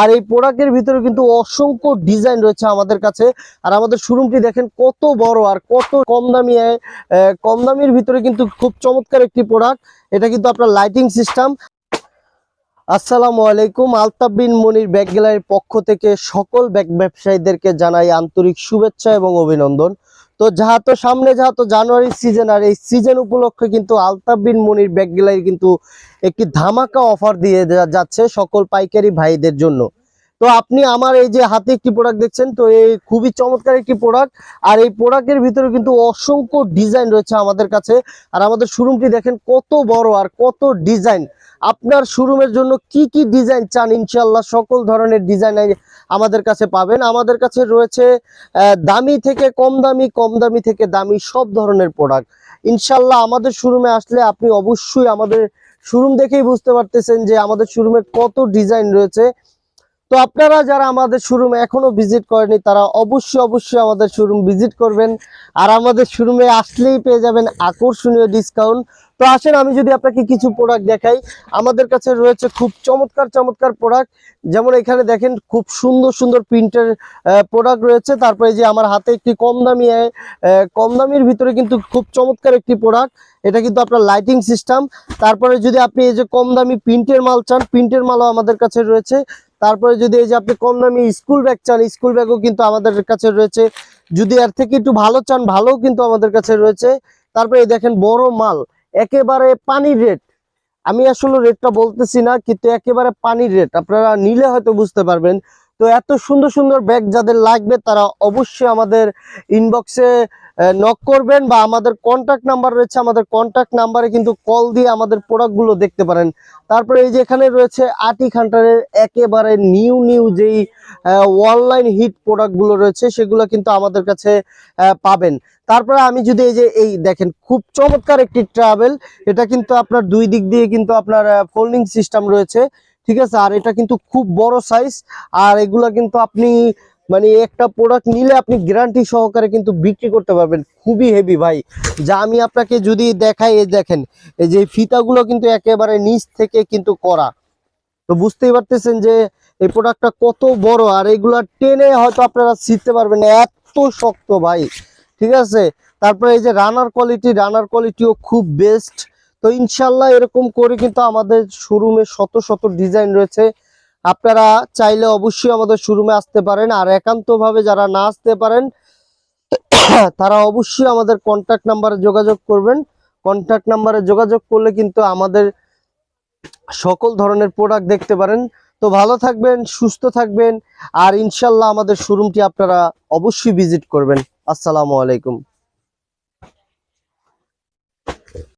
আর এই প্রোডাক্টের ভিতরে কিন্তু অসংখ্য ডিজাইন রয়েছে আমাদের কাছে। আর আমাদের শোরুমটি দেখেন কত বড় আর কত কম দামি কম দামির ভিতরে কিন্তু খুব চমৎকার একটি প্রোডাক্ট। এটা কিন্তু আপনার লাইটিং সিস্টেম। আসসালামু আলাইকুম। আলতাফ বিন মনির ব্যাগ গ্যালারির পক্ষ থেকে সকল ব্যাগ ব্যবসায়ীদেরকে জানাই আন্তরিক শুভেচ্ছা এবং অভিনন্দন। তো যাহা তো সামনে, যাহা তো জানুয়ারি সিজন আর এই সিজন উপলক্ষে কিন্তু আলতাফ বিন মনির ব্যাগ গ্যালারি কিন্তু একটি ধামাকা অফার দেয়া যাচ্ছে সকল পাইকারি ভাইদের জন্য। তো আপনি আমার এই যে হাতে একটি প্রোডাক্ট দেখছেন, তো এই খুবই চমৎকার একটি প্রোডাক্ট আর এই প্রোডাক্টের ভিতরে কিন্তু অসংখ্য ডিজাইন রয়েছে আমাদের কাছে। আর আমাদের শোরুমটি দেখেন কত বড় আর কত ডিজাইন আপনার শোরুমের জন্য কি কি ডিজাইন চান? ইনশাল্লাহ সকল ধরনের ডিজাইন আমাদের কাছে পাবেন। আমাদের কাছে রয়েছে দামি থেকে কম দামি কম দামি থেকে দামি সব ধরনের প্রোডাক্ট। ইনশাল্লাহ আমাদের শোরুমে আসলে আপনি অবশ্যই আমাদের শোরুম দেখেই বুঝতে পারতেছেন যে আমাদের শোরুমে কত ডিজাইন রয়েছে। তো আপনারা যারা আমাদের শোরুমে এখনও ভিজিট করেনি তারা অবশ্যই অবশ্যই আমাদের শোরুম ভিজিট করবেন। আর আমাদের শোরুমে আসলেই পেয়ে যাবেন আকর্ষণীয় ডিসকাউন্ট তো আসেন, আমি যদি আপনাকে কিছু প্রোডাক্ট দেখাই, আমাদের কাছে রয়েছে খুব চমৎকার চমৎকার প্রোডাক্ট যেমন এখানে দেখেন, খুব সুন্দর সুন্দর প্রিন্টের প্রোডাক্ট রয়েছে। তারপরে যে আমার হাতে একটি কম দামি কম দামির ভিতরে কিন্তু খুব চমৎকার একটি প্রোডাক্ট এটা কিন্তু আপনার লাইটিং সিস্টেম তারপরে যদি আপনি এই যে কম দামি প্রিন্টের মাল চান প্রিন্টের মালও আমাদের কাছে রয়েছে। তারপরে যদি এই যে আপনি কম দামি স্কুল ব্যাগ চান স্কুল ব্যাগও কিন্তু আমাদের কাছে রয়েছে। যদি এর থেকে একটু ভালো চান, ভালোও কিন্তু আমাদের কাছে রয়েছে। তারপরে দেখেন বড় মাল, একেবারে পানির রেট আমি আসলে রেটটা বলতেছি না, কিন্তু একেবারে পানির রেট আপনারা নিলে হয়তো বুঝতে পারবেন। তো এত সুন্দর সুন্দর ব্যাগ যাদের লাগবে, তারা অবশ্যই আমাদের ইনবক্সে নক করবেন বা আমাদের কন্টাক্ট নাম্বার রয়েছে, আমাদের কন্ট্যাক্ট নাম্বারে কিন্তু কল দিয়ে আমাদের প্রোডাক্টগুলো দেখতে পারেন। তারপরে এই যে এখানে রয়েছে আটি খান্টারের একেবারে নিউ নিউ যেই অনলাইন হিট প্রোডাক্টগুলো রয়েছে, সেগুলো কিন্তু আমাদের কাছে পাবেন। তারপরে আমি যদি এই যে, এই দেখেন, খুব চমৎকার একটি ট্রাভেল এটা কিন্তু আপনার দুই দিক দিয়ে কিন্তু আপনার ফোল্ডিং সিস্টেম রয়েছে। ঠিক আছে? আর এটা কিন্তু খুব বড় সাইজ আর এগুলা কিন্তু আপনি মানে একটা প্রোডাক্ট নিলে আপনি গ্যারান্টি সহকারে কিন্তু বিক্রি করতে পারবেন। খুবই হেভি ভাই। যা আমি আপনাকে যদি দেখাই, এই দেখেন, এই যে ফিতাগুলো কিন্তু একেবারে নিচ থেকে কিন্তু করা। তো বুঝতেই পারতেছেন যে এই প্রোডাক্টটা কত বড়, আর এগুলা টেনে হয়তো আপনারা শিখতে পারবেন এত শক্ত ভাই। ঠিক আছে? তারপরে এই যে রানার কোয়ালিটি রানার কোয়ালিটিও খুব বেস্ট তো ইনশাল্লাহ এরকম করে কিন্তু আমাদের শোরুমে শত শত ডিজাইন রয়েছে। আপনারা চাইলে অবশ্যই আমাদের শোরুমে আসতে পারেন আর একান্তভাবে যারা না আসতে পারেন, তারা অবশ্যই আমাদের কন্ট্যাক্ট নাম্বারে যোগাযোগ করবেন। কন্ট্যাক্ট নাম্বারে যোগাযোগ করলে কিন্তু আমাদের সকল ধরনের প্রোডাক্ট দেখতে পারেন। তো ভালো থাকবেন, সুস্থ থাকবেন আর ইনশাল্লাহ আমাদের শোরুমটি আপনারা অবশ্যই ভিজিট করবেন। আসসালামু আলাইকুম।